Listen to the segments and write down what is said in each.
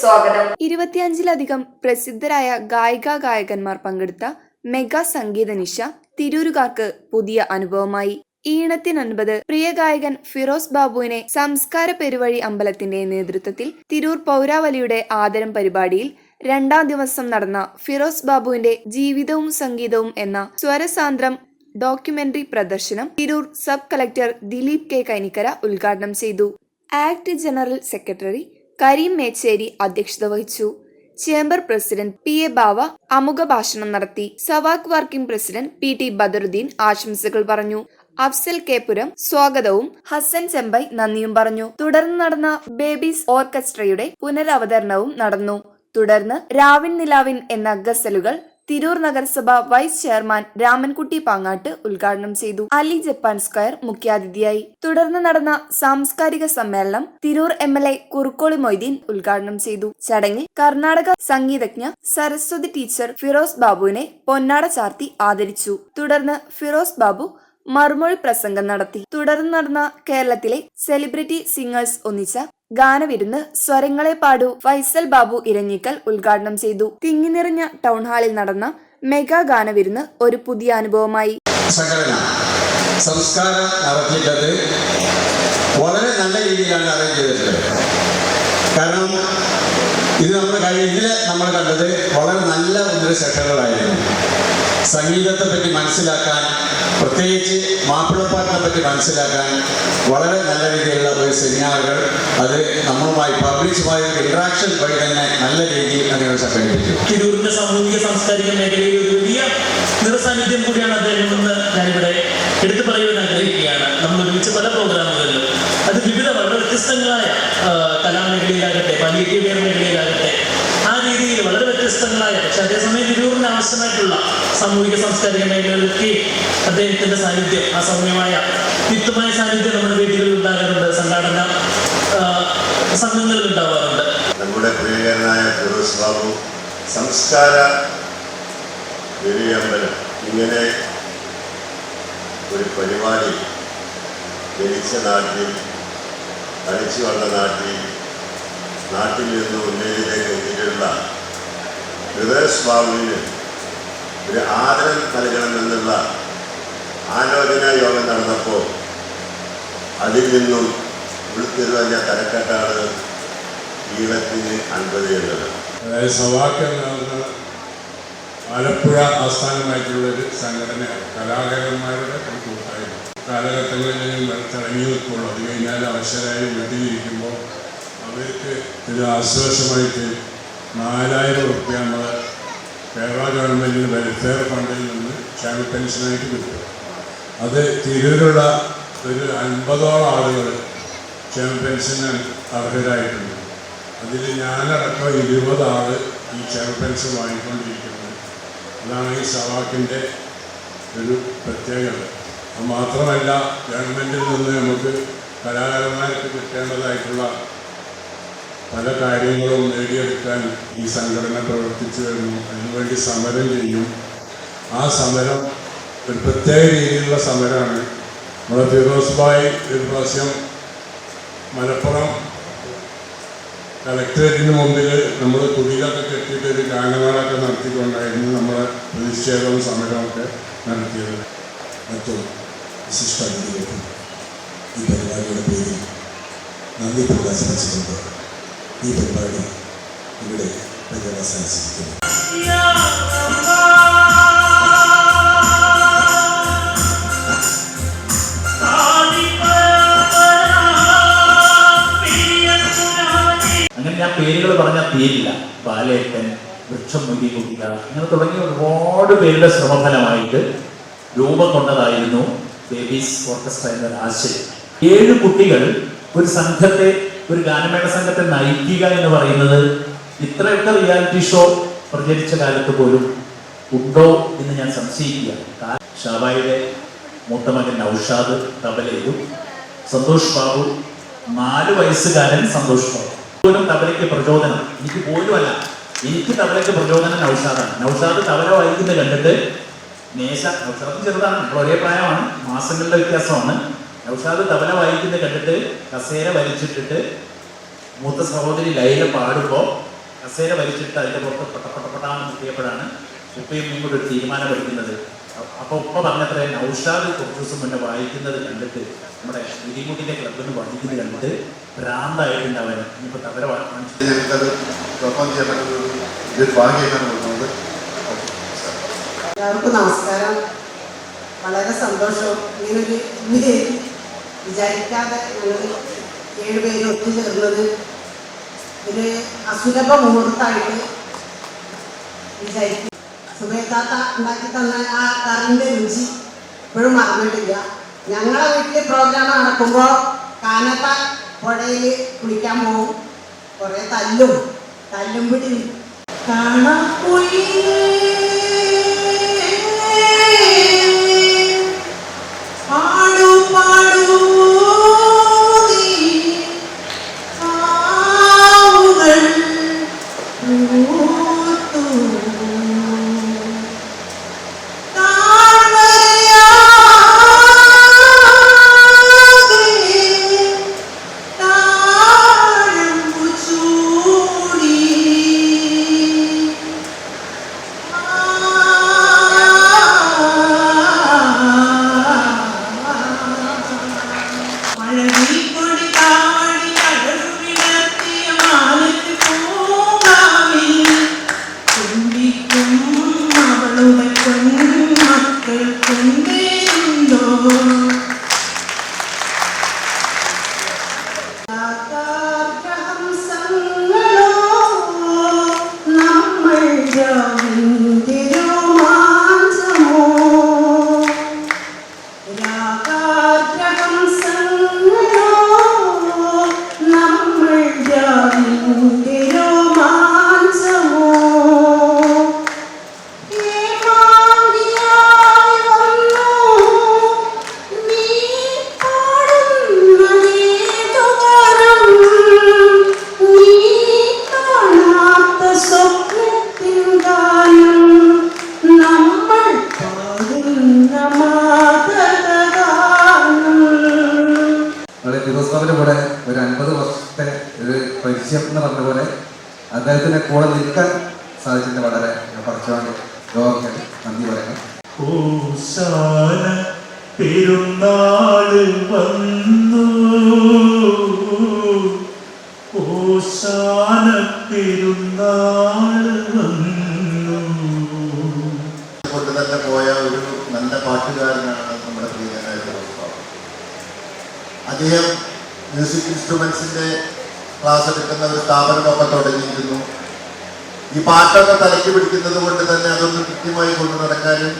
സ്വാഗതം. ഇരുപത്തിയഞ്ചിലധികം പ്രസിദ്ധരായ ഗായിക ഗായകന്മാർ പങ്കെടുത്ത മെഗാ സംഗീത നിശ തിരൂരുകാർക്ക് പുതിയ അനുഭവമായി. ഈണത്തിനൻപത് പ്രിയ ഗായകൻ ഫിറോസ് ബാബുവിനെ സംസ്കാര പെരുവഴി അമ്പലത്തിന്റെ നേതൃത്വത്തിൽ തിരൂർ പൗരാവലിയുടെ ആദരം പരിപാടിയിൽ രണ്ടാം ദിവസം നടന്ന ഫിറോസ് ബാബുവിന്റെ ജീവിതവും സംഗീതവും എന്ന സ്വരസാന്ദ്രം ഡോക്യുമെന്ററി പ്രദർശനം Tirur sub collector Dileep K Kainikkara ഉദ്ഘാടനം ചെയ്തു. Act general secretary Kareem Mecheri അധ്യക്ഷത വഹിച്ചു. Chamber president P A Bava അമുഖ ഭാഷണം നടത്തി. Savak working president P T Badaruddin ആശംസകൾ പറഞ്ഞു. അഫ്സൽ കേപുരം സ്വാഗതവും ഹസൻ ചെമ്പൈ നന്ദിയും പറഞ്ഞു. തുടർന്ന് നടന്ന ബേബീസ് ഓർക്കസ്ട്രയുടെ പുനരവതരണവും നടന്നു. തുടർന്ന് രാവിൻ നിലാവിൻ എന്ന ഗസലുകൾ തിരൂർ നഗരസഭ വൈസ് ചെയർമാൻ രാമൻകുട്ടി പാങ്ങാട്ട് ഉദ്ഘാടനം ചെയ്തു. അലി ജപ്പാൻ സ്ക്വയർ മുഖ്യാതിഥിയായി. തുടർന്ന് നടന്ന സാംസ്കാരിക സമ്മേളനം Tirur M L A Kurukkoli Moideen ഉദ്ഘാടനം ചെയ്തു. ചടങ്ങിൽ കർണാടക സംഗീതജ്ഞ സരസ്വതി ടീച്ചർ ഫിറോസ് ബാബുവിനെ പൊന്നാട ചാർത്തി ആദരിച്ചു. തുടർന്ന് ഫിറോസ് ബാബു മറുമൊഴി പ്രസംഗം നടത്തി. തുടർന്ന് നടന്ന കേരളത്തിലെ സെലിബ്രിറ്റി സിംഗേഴ്സ് ഒന്നിച്ച ഗാനവിരുന്ന് സ്വരങ്ങളെ പാടു ഫൈസൽ ബാബു ഇരഞ്ഞിക്കൽ ഉദ്ഘാടനം ചെയ്തു. തിങ്ങി നിറഞ്ഞ ടൗൺ ഹാളിൽ നടന്ന മെഗാ ഗാനവിരുന്ന് ഒരു പുതിയ അനുഭവമായി. സംസ്കാരം നടത്തിയിട്ടത് വളരെ നല്ല രീതിയിലാണ് അറേഞ്ച് ചെയ്തിട്ടുള്ളത്. കാരണം ഇത് നമ്മൾ കഴിഞ്ഞ നമ്മൾ കണ്ടത് വളരെ നല്ല ഒന്നര സെഷനുകളായിരുന്നു സംഗീതത്തെ പറ്റി മനസ്സിലാക്കാൻ പ്രത്യേകിച്ച് മാപ്പിളപ്പാട്ടിനെ പറ്റി മനസ്സിലാക്കാൻ വളരെ നല്ല രീതിയിലുള്ള ഒരു സെമിനാറുകൾ അത് നമ്മളുമായി പബ്ലിഷുമായി ഇൻട്രാക്ഷൻ വഴി തന്നെ നല്ല രീതിയിൽ അതിനെ സംഘടിപ്പിച്ചു. തിരൂരിന്റെ സാമൂഹിക സാംസ്കാരിക മേഖലയിൽ ഒരു വലിയ നിറസാന്നിധ്യം കൂടിയാണ് അദ്ദേഹം എന്ന് ഞാനിവിടെ എടുത്തു പറയുവാൻ ആഗ്രഹിക്കുകയാണ്. നമ്മൾ ഒരുമിച്ച് പല പ്രോഗ്രാമുകളിലും അത് വിവിധ വളരെ വ്യത്യസ്തങ്ങളായ കലാമേഖലയിലാകട്ടെ പാലിയേറ്റീവ് മേഖലയിലാകട്ടെ രീതിയിൽ വളരെ വ്യത്യസ്തങ്ങളായ. പക്ഷെ അതേസമയം തിരൂറിന് ആവശ്യമായിട്ടുള്ള സാമൂഹിക സാംസ്കാരിക മേഖലകളിലൊക്കെ അദ്ദേഹത്തിന്റെ സാന്നിധ്യം ആ സൗമ്യമായ യുക്തമായ സാന്നിധ്യം നമ്മുടെ വീട്ടിൽ ഉണ്ടാകാറുണ്ട് സംഘാടന സംഘങ്ങളിൽ ഉണ്ടാവാറുണ്ട്. നമ്മുടെ പ്രിയനായ ബാബു സംസ്കാര ഇങ്ങനെ ഒരു പരിപാടി ജനിച്ച നാട്ടിൽ കളിച്ചു വന്ന നാട്ടിൽ നാട്ടിൽ നിന്ന് ഉന്നതിയിലേക്ക് എത്തിയിട്ടുള്ള ബാബുവിന് ഒരു ആദരം നൽകണമെന്നുള്ള ആലോചനാ യോഗം നടന്നപ്പോൾ അതിൽ നിന്നും ഉൾത്തിരുവഞ്ഞ തലക്കെട്ടാണ് ഈഴത്തിന് അൻപത് എന്നത്. അതായത് സവാക്ക് ആലപ്പുഴ ആസ്ഥാനമായിട്ടുള്ള ഒരു സംഘടനയാണ്. കലാകാരന്മാരുടെ ഒരു കൂട്ടായ്മ. കാലഘട്ടങ്ങളിൽ തിളങ്ങി നിൽക്കുള്ളൂ അത് കഴിഞ്ഞാൽ അവശരായി വീട്ടിലിരിക്കുമ്പോൾ അവർക്ക് ഒരു ആശ്വാസമായിട്ട് നാലായിരം റുപ്യ കേരള ഗവൺമെന്റിന് വെൽഫെയർ ഫണ്ടിൽ നിന്ന് ക്ഷേമ പെൻഷനായിട്ട് കിട്ടും അത് തിരൂരുള്ള ഒരു അൻപതോളം ആളുകൾ ക്ഷേമ പെൻഷന് അർഹരായിട്ടുണ്ട്. അതിൽ ഞാനടക്കം ഇരുപത് ഈ ക്ഷേമ പെൻഷൻ വാങ്ങിക്കൊണ്ടിരിക്കുന്നത്. അതാണ് ഈ സവാക്കിന്റെ ഒരു പ്രത്യേകത. മാത്രമല്ല ഗവൺമെന്റിൽ നിന്ന് നമുക്ക് കലാകാരന്മാർക്ക് കിട്ടേണ്ടതായിട്ടുള്ള പല കാര്യങ്ങളും നേടിയെടുക്കാൻ ഈ സംഘടന പ്രവർത്തിച്ചു വരുന്നു. അതിനുവേണ്ടി സമരം ചെയ്യും. ആ സമരം ഒരു പ്രത്യേക രീതിയിലുള്ള സമരമാണ്. നമ്മുടെ ഫിറോസ് ഭായ് ഒരു പ്രാവശ്യം മലപ്പുറം കളക്ടറേറ്റിന് മുമ്പിൽ നമ്മൾ കുടികളൊക്കെ കെട്ടിയിട്ട് ഒരു ഗാനമേളൊക്കെ നടത്തിക്കൊണ്ടായിരുന്നു നമ്മളെ പ്രതിഷേധവും സമരമൊക്കെ നടത്തിയത്. മറ്റു വിശിഷ്ട ഈ പരിപാടിയുടെ പേരിൽ നന്ദി പ്രകാശിപ്പിച്ചുകൊണ്ട് ഈ പരിപാടി ഇവിടെ പര്യവസാനിച്ചിരിക്കുന്നു. അങ്ങനെ ഞാൻ പേരുകൾ പറഞ്ഞ തീരില്ല ബാലേട്ടൻ വൃക്ഷം മുതി കുട്ടിക അങ്ങനെ തുടങ്ങിയ ഒരുപാട് പേരുടെ ശ്രമഫലമായിട്ട് രൂപം കൊണ്ടതായിരുന്നു ബേബീസ് ഓർക്കസ്ട്ര എന്നൊരു ആശയം ഏഴ് കുട്ടികൾ ഒരു സംഘത്തെ ഒരു ഗാനമേള സംഘത്തെ നയിക്കുക എന്ന് പറയുന്നത് ഇത്രയൊക്കെ റിയാലിറ്റി ഷോ പ്രചരിച്ച കാലത്ത് പോലും ഉണ്ടോ എന്ന് ഞാൻ സംശയിക്കുക. ഷാബായിയുടെ മൂത്ത മകൻ നൌഷാദ് തബലയിലു സന്തോഷ് ബാബു നാല് വയസ്സുകാരൻ സന്തോഷ് ബാബു. പോലും തബലയ്ക്ക് പ്രചോദനം. എനിക്ക് പോലുമല്ല. എനിക്ക് തബലയ്ക്ക് പ്രചോദനം നൌഷാദാണ്. നൌഷാദ് തബല വായിക്കുന്നത് കണ്ടിട്ട് നേശ നൌഷാദ് ചെറുതാണ്. ഒരേ പ്രായമാണ്. മാസങ്ങളുടെ വ്യത്യാസമാണ്. നൌഷാദ് തബല വായിക്കുന്ന കണ്ടിട്ട് കസേര വലിച്ചിട്ടിട്ട് മൂത്ത സഹോദരി ലൈല പാടുമ്പോൾ കസേര വലിച്ചിട്ട് അതിന്റെ പുറത്ത് പട്ടപ്പെട്ടപ്പെട്ടാന്ന് കിട്ടിയപ്പോഴാണ് ഉപ്പയും കൂടെ ഒരു തീരുമാനം എടുക്കുന്നത്. അപ്പോൾ ഉപ്പ പറഞ്ഞത്ര നൗഷാദ് കുറച്ച് ദിവസം മുന്നേ വായിക്കുന്നത് കണ്ടിട്ട് നമ്മുടെ ഇടിമുട്ടിന്റെ ക്ലബിൽ നിന്ന് വായിക്കുന്നത് കണ്ടിട്ട് ഭ്രാന്തായിട്ടുണ്ട് അവൻ ഇനിയിപ്പോൾ വലിയൊരു എല്ലാവർക്കും നമസ്കാരം. വളരെ സന്തോഷം ഇങ്ങനൊരു വിചാരിക്കാതെ ഞങ്ങൾ ഏഴുപേര് ഒത്തുചേർന്നത് ഒരു അസുലഭ മുഹൂർത്തമായിട്ട് വിചാരിക്കും. സുബേത്താത്ത ഉണ്ടാക്കി തന്ന ആ കറിന്റെ രുചി ഇപ്പോഴും മറന്നിട്ടില്ല. ഞങ്ങളെ വീട്ടിൽ പ്രോഗ്രാം നടക്കുമ്പോൾ കാനത്ത പുഴയിൽ കുളിക്കാൻ പോകും കുറേ തല്ലും തല്ലും പിടി. കാണാക്കുയിലേ ഒരു പരിചയം എന്ന് പറഞ്ഞ പോലെ അദ്ദേഹത്തിന്റെ കൂടെ നിൽക്കാൻ സാധിച്ചതിന് വളരെ. ഞാൻ പഠിച്ചുകൊണ്ട് യോഗ നന്ദി പറയാം ഓശാന പെരുന്നാൾ വന്നു. ഓശാന പെരുന്നാൾ വന്നു. കൊണ്ട് തന്നെ പോയ ഒരു നല്ല പാട്ടുകാരനാണ് നമ്മുടെ പ്രിയനായ. അദ്ദേഹം മ്യൂസിക് ഇൻസ്ട്രുമെന്റ്സിന്റെ ക്ലാസ് എടുക്കുന്ന ഒരു സ്ഥാപനമൊക്കെ തുടങ്ങിയിരുന്നു. ഈ പാട്ടൊക്കെ തലയ്ക്ക് പിടിക്കുന്നത് കൊണ്ട് തന്നെ അതൊന്ന് കൃത്യമായി കൊണ്ടു നടക്കാനും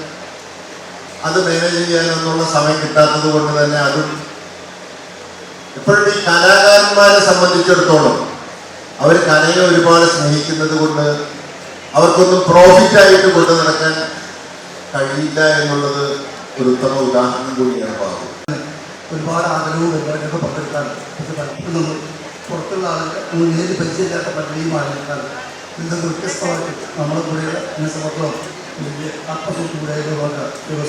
അത് മാനേജ് ചെയ്യാനൊന്നുള്ള സമയം കിട്ടാത്തത് കൊണ്ട് തന്നെ അതും ഇപ്പോഴും ഈ കലാകാരന്മാരെ സംബന്ധിച്ചിടത്തോളം അവർ കലയെ ഒരുപാട് സ്നേഹിക്കുന്നത് കൊണ്ട് അവർക്കൊന്നും പ്രോഫിറ്റ് ആയിട്ട് കൊണ്ടു നടക്കാൻ കഴിയില്ല എന്നുള്ളത് ഒരു ഉത്തമ ഉദാഹരണം കൂടിയാണ് ഒരുപാട് ആഗ്രഹവും പരിപാടികളൊക്കെ പങ്കെടുക്കാൻ പലപ്പോഴും പുറത്തുള്ള ആളുകൾ ഒന്നും നേരിട്ട് പരിചയമില്ലാത്ത പലരെയും ആളുകൾക്കാണ്. ഇതൊക്കെ വ്യത്യസ്തമായിട്ട് നമ്മുടെ കൂടെയുള്ള സംബന്ധിച്ചോളം വലിയ ആത്മസുഹൃത്ത്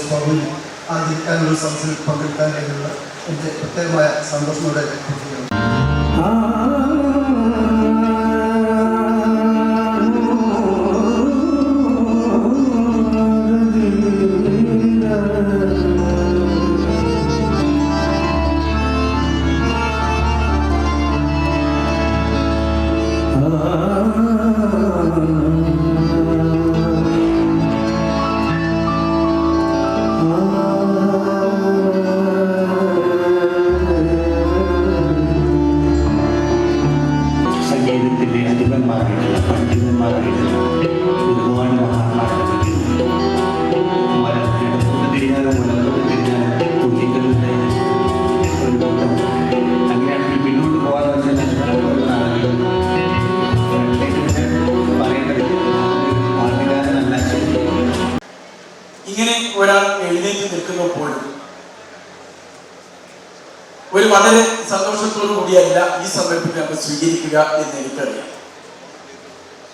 സ്വാമിയും ആദരിക്കാനുള്ള സദസ്സിൽ പങ്കെടുക്കാനായിട്ടുള്ള എന്റെ പ്രത്യേകമായ സന്തോഷത്തോടെ പ്രവർത്തിക്കുന്നു സംഗീതത്തിന്റെ അധിപന്മാരായിട്ടുള്ള പണ്ഡിതന്മാരായിട്ടുള്ള ഒരുപാട് പാട്ടുകാരനല്ല ഇങ്ങനെ ഒരാൾ എഴുന്നേറ്റ് നിൽക്കുമ്പോൾ ഒരു വളരെ സന്തോഷത്തോടു കൂടിയല്ല ഈ നമ്മൾ സ്വീകരിക്കുക എന്ന് എനിക്കറിയാം.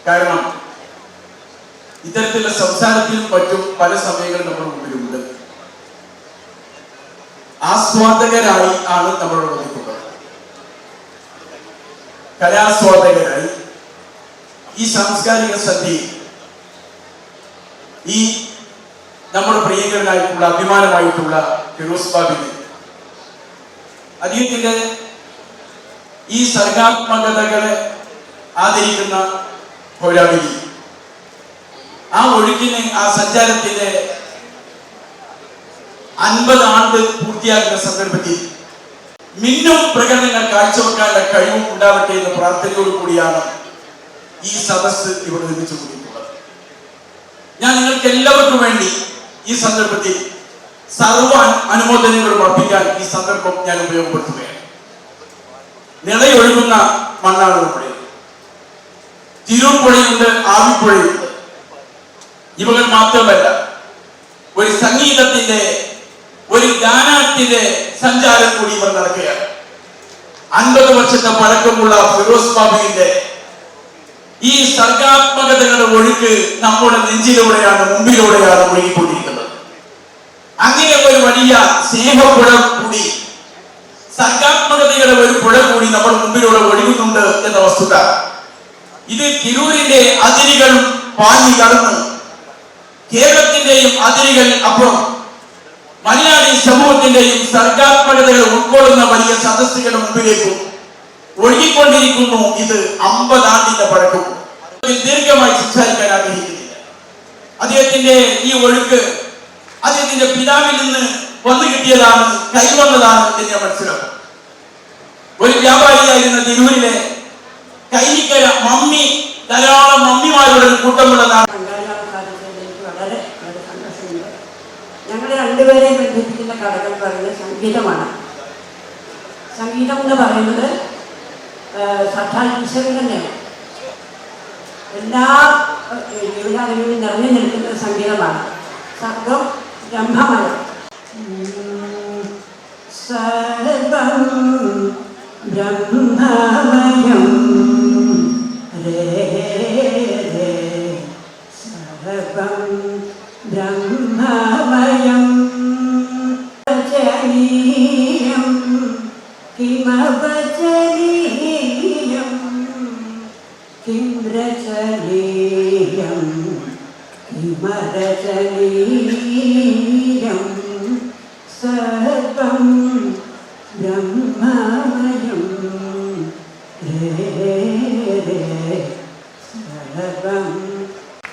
കാരണം ഇത്തരത്തിലുള്ള സംസാരത്തിലും മറ്റും പല സമയങ്ങളും നമ്മുടെ മുമ്പിലുണ്ട്. ആസ്വാദകരായി ആണ് നമ്മളുടെ നിൽക്കുന്നത് കലാസ്വാദകരായി. ഈ സാംസ്കാരിക സന്ധി ഈ നമ്മുടെ പ്രിയങ്കരനായിട്ടുള്ള അഭിമാനമായിട്ടുള്ള ഫിറോസ് ബാബിന് അദ്ദേഹത്തിന്റെ ഈ സർഗാത്മകതകളെ ആദരിക്കുന്ന പൗരാവലി ആ ഒഴുക്കിന് ആ സഞ്ചാരത്തിന്റെ അൻപത് ആണ്ട് പൂർത്തിയാക്കുന്ന സന്ദർഭത്തിൽ മിന്നും പ്രകടനങ്ങൾ കാഴ്ചവെക്കാനുള്ള കഴിവും ഉണ്ടാവട്ടെ എന്ന പ്രാർത്ഥനയോട് കൂടിയാണ് ഈ സദസ് ഇവിടെ നിർമ്മിച്ചു ഞാൻ നിങ്ങൾക്ക് എല്ലാവർക്കും വേണ്ടി ഈ സന്ദർഭത്തിൽ സർവ അനുമോദനങ്ങളും അർപ്പിക്കാൻ ഈ സന്ദർഭം ഞാൻ ഉപയോഗപ്പെടുത്തുകയാണ്. നിളയൊഴുകുന്ന മണ്ണാണ് നമ്മുടെ തിരുപ്പുഴയുണ്ട് ആവിപ്പുഴയുണ്ട് ഇവകൾ മാത്രമല്ല ഒരു സംഗീതത്തിന്റെ ഒരു ഗാനാട്ടിന്റെ സഞ്ചാരം കൂടി ഇവർ നടക്കുകയാണ്. അൻപത് വർഷത്തെ പഴക്കമുള്ള ഫിറോസ് ബാബുവിന്റെ ഈ സർഗാത്മകതകളുടെ ഒഴുക്ക് നമ്മുടെ നെഞ്ചിലൂടെയാണ് മുമ്പിലൂടെയാണ് ഒഴുകിക്കൊണ്ടിരിക്കുന്നത് അങ്ങനെ ഒരു വലിയ സ്നേഹപ്പുഴ കൂടി സർഗാത്മകതയുടെ ഒരു പുഴ കൂടി നമ്മുടെ മുമ്പിലൂടെ ഒഴുകുന്നുണ്ട് എന്ന വസ്തുത. ഇത് തിരൂരിന്റെ അതിരുകൾ പാഞ്ഞു കടന്നു കേരളത്തിന്റെയും അതിരുകൾ അപ്പുറം മലയാളി സമൂഹത്തിന്റെയും സർഗാത്മകതകൾ ഉൾക്കൊള്ളുന്ന വലിയ സദസ്സുകളുടെ മുമ്പിലേക്കും ഒഴുകിക്കൊണ്ടിരിക്കുന്നു ഇത് അമ്പതാണ്ടിന്റെ പഴക്കം ഇതിൽ ദീർഘമായി സംസാരിക്കാൻ ആഗ്രഹിക്കുന്നില്ല. അദ്ദേഹത്തിന്റെ ഈ ഒഴുക്ക് അദ്ദേഹത്തിന്റെ പിതാവിൽ നിന്ന് വന്നു കിട്ടിയതാണ് കൈവന്നതാണ് എന്ന് ഞാൻ മനസ്സിലാക്കും ഒരു വ്യാപാരിയായിരുന്ന തിരൂരിലെ കൈനിക്കര മമ്മി ധാരാളം മമ്മിമാരുടെ ഒരു കൂട്ടമുള്ള നാട് എനിക്ക് വളരെ വളരെ സന്തോഷമുണ്ട്. ഞങ്ങൾ രണ്ടുപേരെയും ബന്ധിപ്പിക്കുന്ന കടകൾ പറയുന്നത് സംഗീതമാണ്. സംഗീതം എന്ന് പറയുന്നത് സാക്ഷാൽ ഈശ്വരൻ തന്നെയാണ്. എല്ലാ ജീവിതാനുഭവം നിറഞ്ഞു നിൽക്കുന്ന സംഗീതമാണ്. സർഗം ബ്രഹ്മമയം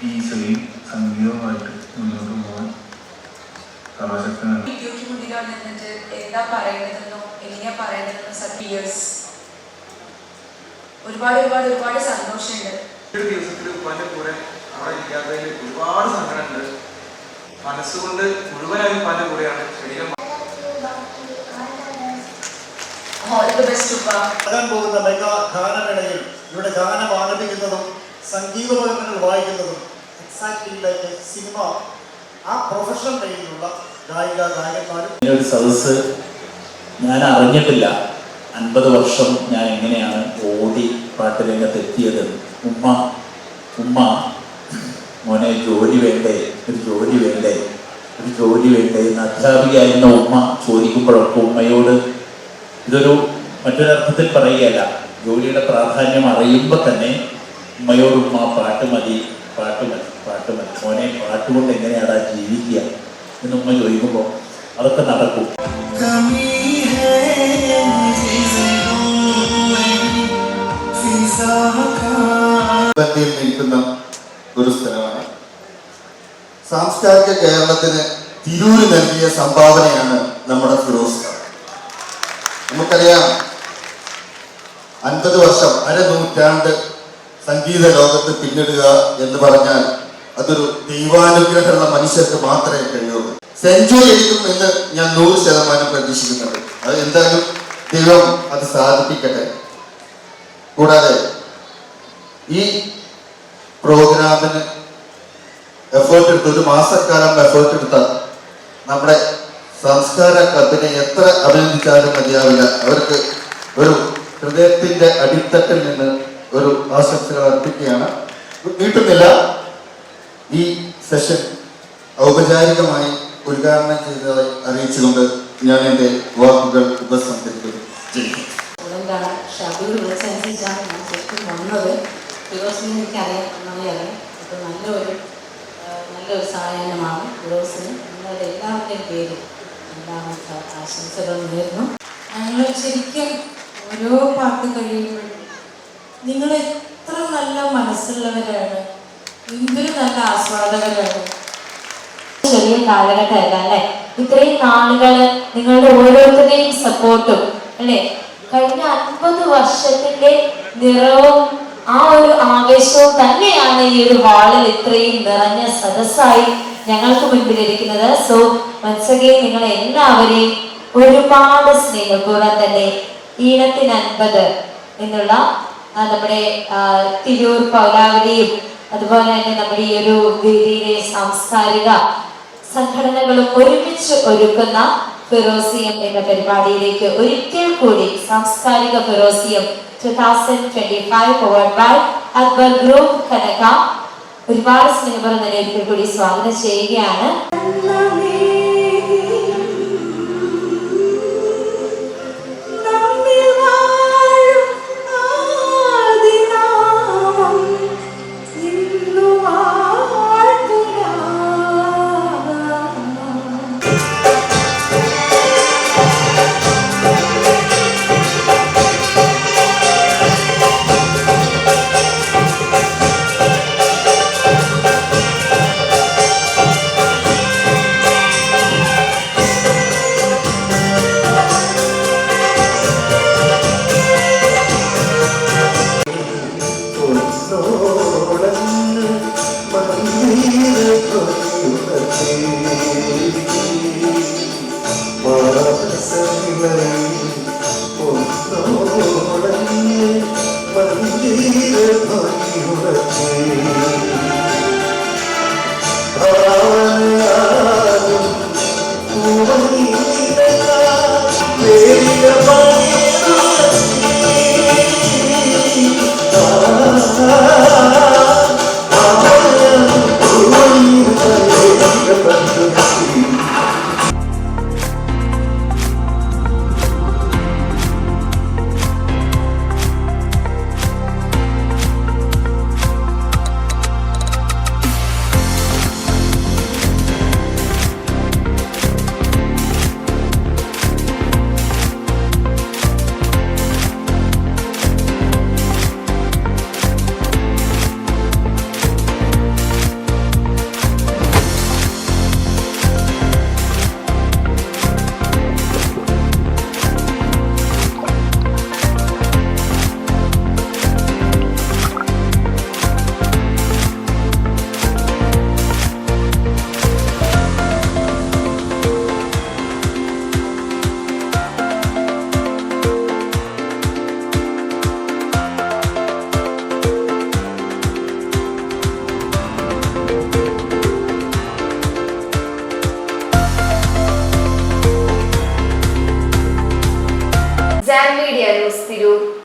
ഈ സെയിം സംഗീതവുമായിട്ട് മുന്നോട്ട് പോകാൻ സർവശക്തനാണ് ഡ്യൂട്ടി നിന്നിട്ട് എന്താ എങ്ങനെയാ സത്യേഴ്സ് ഒരുപാട് ഒരുപാട് ഒരുപാട് സന്തോഷമുണ്ട്. ഒരു ദിവസത്തിൽ ഉപ്പാന്റെ കൂടെ അവിടെ ഇല്ലാത്തതിൽ ഒരുപാട് സങ്കടമുണ്ട്. മനസ്സുകൊണ്ട് മുഴുവനായും ഉപ്പാന്റെ കൂടെയാണ് ശരീരം വരാൻ പോകുന്ന മെഗാ ഗാനമേളയിൽ ഇവിടെ ഗാനം ആലപിക്കുന്നതും സംഗീതോപകരണങ്ങൾ വായിക്കുന്നതും എക്സാക്ട്ലി ലൈക്ക് സിനിമ ആ പ്രൊഫഷണൽ ലൈനിലുള്ള ഗായിക ഗായകന്മാരും. ഒരു സദസ്സ് ഞാൻ അറിഞ്ഞിട്ടില്ല. അൻപത് വർഷം ഞാൻ എങ്ങനെയാണ് ഓടി പാട്ടുരംഗത്ത് എത്തിയത് ഉമ്മ ഉമ്മ മോനെ ജോലി വേണ്ടേ? ഒരു ജോലി വേണ്ടേ? ഒരു ജോലി വേണ്ടേ? എന്ന് അധ്യാപികയായിരുന്ന ഉമ്മ ചോദിക്കുമ്പോഴൊക്കെ ഉമ്മയോട് ഇതൊരു മറ്റൊരർത്ഥത്തിൽ പറയുകയല്ല. ജോലിയുടെ പ്രാധാന്യം അറിയുമ്പോൾ തന്നെ ഉമ്മയോട് ഉമ്മ പാട്ട് മതി പാട്ട് മതി പാട്ട് മതി. മോനെ പാട്ടുകൊണ്ട് ആ ജീവിക്കുക എന്ന് ഉമ്മ ചോദിക്കുമ്പോൾ അതൊക്കെ നടക്കും. നിൽക്കുന്ന ഒരു സ്ഥലമാണ്. സാംസ്കാരിക കേരളത്തിന് തിരൂര് നൽകിയ സംഭാവനയാണ് നമ്മുടെ ഫിറോസ്. നമുക്കറിയാം. അൻപത് വർഷം അരനൂറ്റാണ്ട് സംഗീത ലോകത്ത് പിന്നിടുക എന്ന് പറഞ്ഞാൽ അതൊരു ദൈവാനുഗ്രഹമുള്ള മനുഷ്യർക്ക് മാത്രമേ കഴിയുള്ളൂ. സെഞ്ചുറി അടിക്കും എന്ന് ഞാൻ നൂറ് ശതമാനം പ്രതീക്ഷിക്കുന്നുണ്ട്. അത് എന്തായാലും ദൈവം അത് സാധിപ്പിക്കട്ടെ. കൂടാതെ ഈ പ്രോഗ്രാമിന് എഫേർട്ട് എടുത്ത് ഒരു മാസക്കാലം എഫേർട്ട് എടുത്ത നമ്മുടെ സംസ്കാര ക്ലബിനെ എത്ര അഭിനന്ദിച്ചാലും മതിയാവില്ല. അവർക്ക് ഒരു ഹൃദയത്തിന്റെ അടിത്തട്ടിൽ നിന്ന് ഒരു ആശംസകൾ അർപ്പിക്കുകയാണ്. നീട്ടുന്നില്ല. ഈ സെഷൻ ഔപചാരികമായി ഉദ്ഘാടനം ചെയ്തതായി അറിയിച്ചുകൊണ്ട് ഞാൻ എന്റെ വാക്കുകൾ ഉപസംഹരിക്കുന്നു. എന്താണ് ഷബീർ വിളിച്ചനുസരിച്ചാണ് ഞാൻ ശരിക്കും വന്നത്. ഫിറോസിനെ എനിക്കറിയാം നല്ലൊരു നല്ലൊരു സായാഹ്നമാണ് ഫിറോസിന് നിങ്ങളുടെ എല്ലാവരുടെയും പേര് എല്ലാവർക്കും ആശംസകൾ ഉണ്ടായിരുന്നു ഞങ്ങൾ ശരിക്കും ഓരോ പാട്ട് കഴിയുമ്പോഴും നിങ്ങൾ എത്ര നല്ല മനസ്സുള്ളവരാണ്. എന്തൊരു നല്ല ആസ്വാദകരാണ്. ചെറിയ കാലഘട്ടമല്ല അല്ലെ ഇത്രയും നാളുകൾ നിങ്ങളുടെ ഓരോരുത്തരുടെയും സപ്പോർട്ടും അല്ലേ? കഴിഞ്ഞ അൻപത് വർഷത്തിന്റെ നിറവും ആ ഒരു ആവേശവും തന്നെയാണ് ഈ ഒരു വാളിൽ ഇത്രയും നിറഞ്ഞ സദസ്സായി ഞങ്ങൾക്ക് മുൻപിലിരിക്കുന്നത്. സോ മനസ്സകെ നിങ്ങൾ എല്ലാവരെയും ഒരുപാട് സ്നേഹപൂർവം തന്നെ ഈണത്തിന് അൻപത് എന്നുള്ള നമ്മുടെ തിരൂർ പൗരാവലിയും അതുപോലെ തന്നെ നമ്മുടെ ഈ ഒരു വേദിയിലെ സാംസ്കാരിക സംഘടനകളും ഒരുമിച്ച് ഒരുക്കുന്ന ഫിറോസിയം എന്ന പരിപാടിയിലേക്ക് ഒരിക്കൽ കൂടി സാംസ്കാരിക ഫിറോസിയം two thousand twenty five powered by Akbar group കനക ഒരുപാട് സ്നേഹപരം തന്നെ ഒരിക്കൽ കൂടി സ്വാഗതം ചെയ്യുകയാണ്.